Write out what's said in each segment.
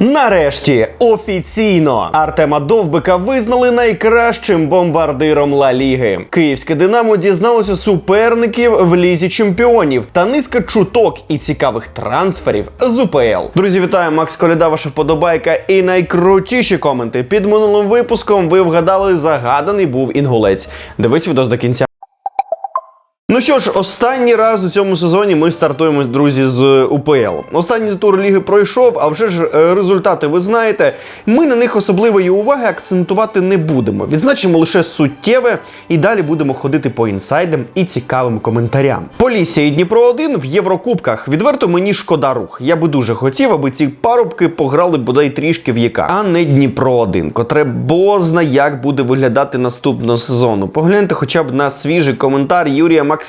Нарешті офіційно Артема Довбика визнали найкращим бомбардиром Ла Ліги. Київське Динамо дізналося суперників в лізі чемпіонів та низка чуток і цікавих трансферів з УПЛ. Друзі, вітаю! Макс Коляда, ваша вподобайка і найкрутіші коменти. Під минулим випуском ви вгадали загаданий був інгулець. Дивись відео до кінця. Ну що ж, останній раз у цьому сезоні ми стартуємо, друзі, з УПЛ. Останній тур ліги пройшов, а вже ж е, результати ви знаєте. Ми на них особливої уваги акцентувати не будемо. Відзначимо лише суттєве і далі будемо ходити по інсайдам і цікавим коментарям. Полісся і Дніпро 1 в Єврокубках. Відверто мені шкода рух. Я би дуже хотів, аби ці парубки пограли бодай трішки в ЄК, а не Дніпро 1 котре бозна як буде виглядати наступного сезону. Погляньте хоча б на свіжий коментар Юрія Максимова.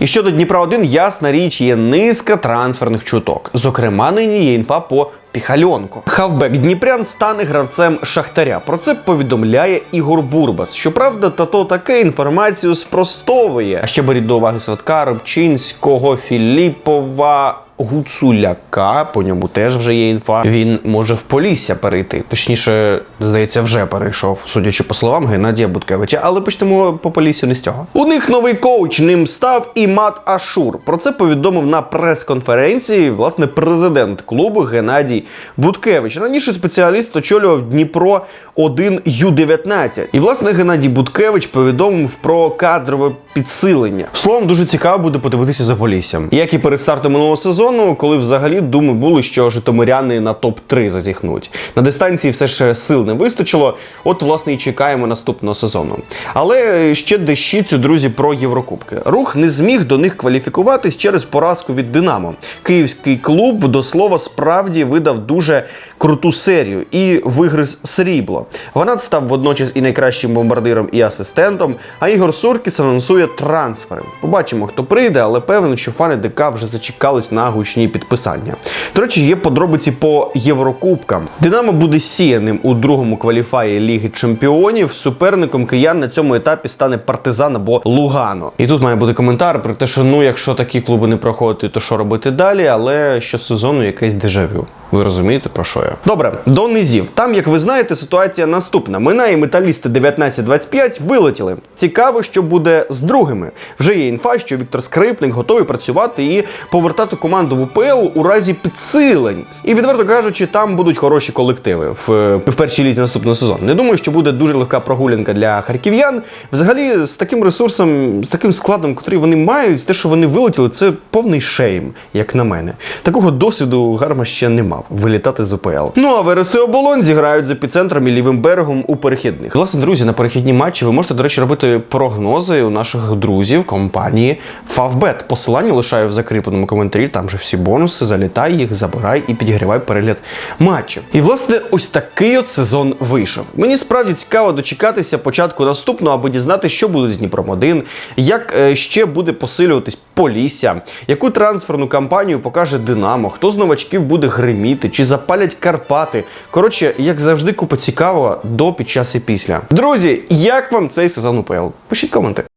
І щодо Дніпра 1 ясна річ, є низка трансферних чуток. Зокрема, нині є інфа по Піхальонко. Хавбек Дніпрян стане гравцем Шахтаря. Про це повідомляє Ігор Бурбас. Щоправда, тато таке інформацію спростовує. А ще беріть до уваги Сватка, Рубчинського, Філіпова. Гуцуляка, по ньому теж вже є інфа. Він може в Полісся перейти. Точніше, здається, вже перейшов, судячи по словам Геннадія Буткевича. Але почнемо по Поліссю не з цього. У них новий коуч ним став Імат Ашур. Про це повідомив на прес-конференції власне президент клубу Геннадій Буткевич. Раніше спеціаліст очолював Дніпро 1 Ю-19. І власне Геннадій Буткевич повідомив про кадрове підсилення. Словом, дуже цікаво буде подивитися за Поліссям. Як і перед стартом минулого сезону, коли взагалі думи були, що житомиряни на топ-3 зазіхнуть. На дистанції все ще сил не вистачило. От, власне, і чекаємо наступного сезону. Але ще дещицю, друзі, про Єврокубки. Рух не зміг до них кваліфікуватись через поразку від Динамо. Київський клуб, до слова, справді видав дуже круту серію і вигриз срібло. Ванат став водночас і найкращим бомбардиром і асистентом, а Ігор Суркіс анонсує трансфери. Побачимо, хто прийде, але певен, що фани ДК вже зачекались на гучні підписання. До речі, є подробиці по Єврокубкам. Динамо буде сіяним у другому кваліфаї Ліги Чемпіонів. Суперником киян на цьому етапі стане Партизан або Лугано. І тут має бути коментар про те, що ну, якщо такі клуби не проходять, то що робити далі? Але щосезону якесь дежавю. Ви розумієте про що я? Добре, до низів. Там, як ви знаєте, ситуація наступна. Минає металісти 19-25 вилетіли. Цікаво, що буде з другими. Вже є інфа, що Віктор Скрипник готовий працювати і повертати команду в УПЛ у разі підсилень. І відверто кажучи, там будуть хороші колективи в, в першій лізі наступного сезону. Не думаю, що буде дуже легка прогулянка для харків'ян. Взагалі, з таким ресурсом, з таким складом, який вони мають, те, що вони вилетіли, це повний шейм, як на мене. Такого досвіду Гарма ще не мав вилітати з УПЛ. Ну а ВРС оболонь зіграють з епіцентром і лівим берегом у перехідних. Власне, друзі, на перехідні матчі ви можете, до речі, робити прогнози у наших друзів компанії Favbet. Посилання лишаю в закріпленому коментарі. Там же всі бонуси. Залітай їх, забирай і підігрівай перегляд матчів. І власне, ось такий от сезон вийшов. Мені справді цікаво дочекатися початку наступного, аби дізнати, що буде з Дніпром 1 як е, ще буде посилюватись Полісся, яку трансферну кампанію покаже Динамо, хто з новачків буде гриміти, чи запалять Карпати. Коротше, як завжди, купа цікавого до, під час і після. Друзі, як вам цей сезон УПЛ? Пишіть коменти.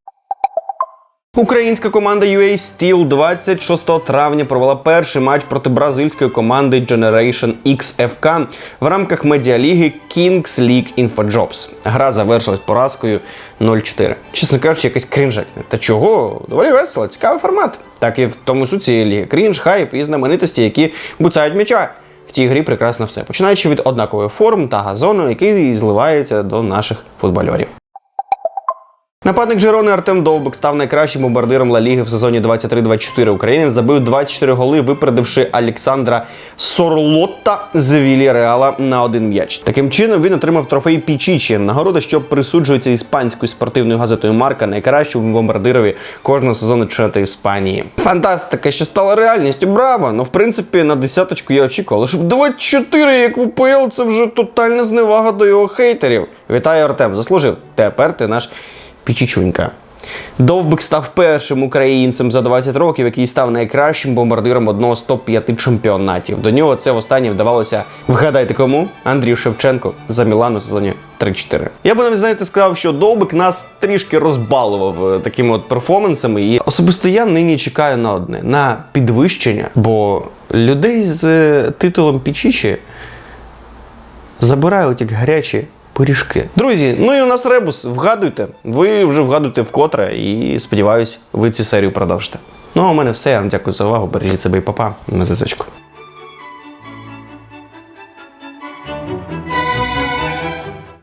Українська команда UA Steel 26 травня провела перший матч проти бразильської команди Generation X FK в рамках медіаліги Kings League InfoJobs. Гра завершилась поразкою 0-4. Чесно кажучи, якась крінжатня. Та чого? Доволі весело, цікавий формат. Так і в тому суть цієї ліги. Крінж, хайп і знаменитості, які буцають м'яча. В цій грі прекрасно все, починаючи від однакової форм та газону, який зливається до наших футбольорів. Нападник Жирони Артем Довбик став найкращим бомбардиром Ла Ліги в сезоні 23-24. Українець забив 24 голи, випередивши Олександра Сорлотта з Віліреала на один м'яч. Таким чином він отримав трофей Пічічі, нагорода, що присуджується іспанською спортивною газетою Марка найкращому бомбардирові кожного сезону чемпіонату Іспанії. Фантастика, що стала реальністю. Браво! Ну, в принципі, на десяточку я очікував. Щоб 24, як в УПЛ, це вже тотальна зневага до його хейтерів. Вітаю, Артем, заслужив. Тепер ти наш Пічічунька. Довбик став першим українцем за 20 років, який став найкращим бомбардиром одного з топ-5 чемпіонатів. До нього це востаннє вдавалося. Вгадайте кому? Андрію Шевченко за Мілану в сезоні 3-4. Я би навіть знаєте сказав, що Довбик нас трішки розбалував е, такими от перформансами. І особисто я нині чекаю на одне на підвищення, бо людей з е, титулом Пічічі забирає от як гарячі пиріжки. Друзі, ну і у нас ребус. Вгадуйте. Ви вже вгадуєте вкотре, і сподіваюсь, ви цю серію продовжите. Ну а у мене все. Я вам дякую за увагу. Бережіть себе і папа. На зв'язочку.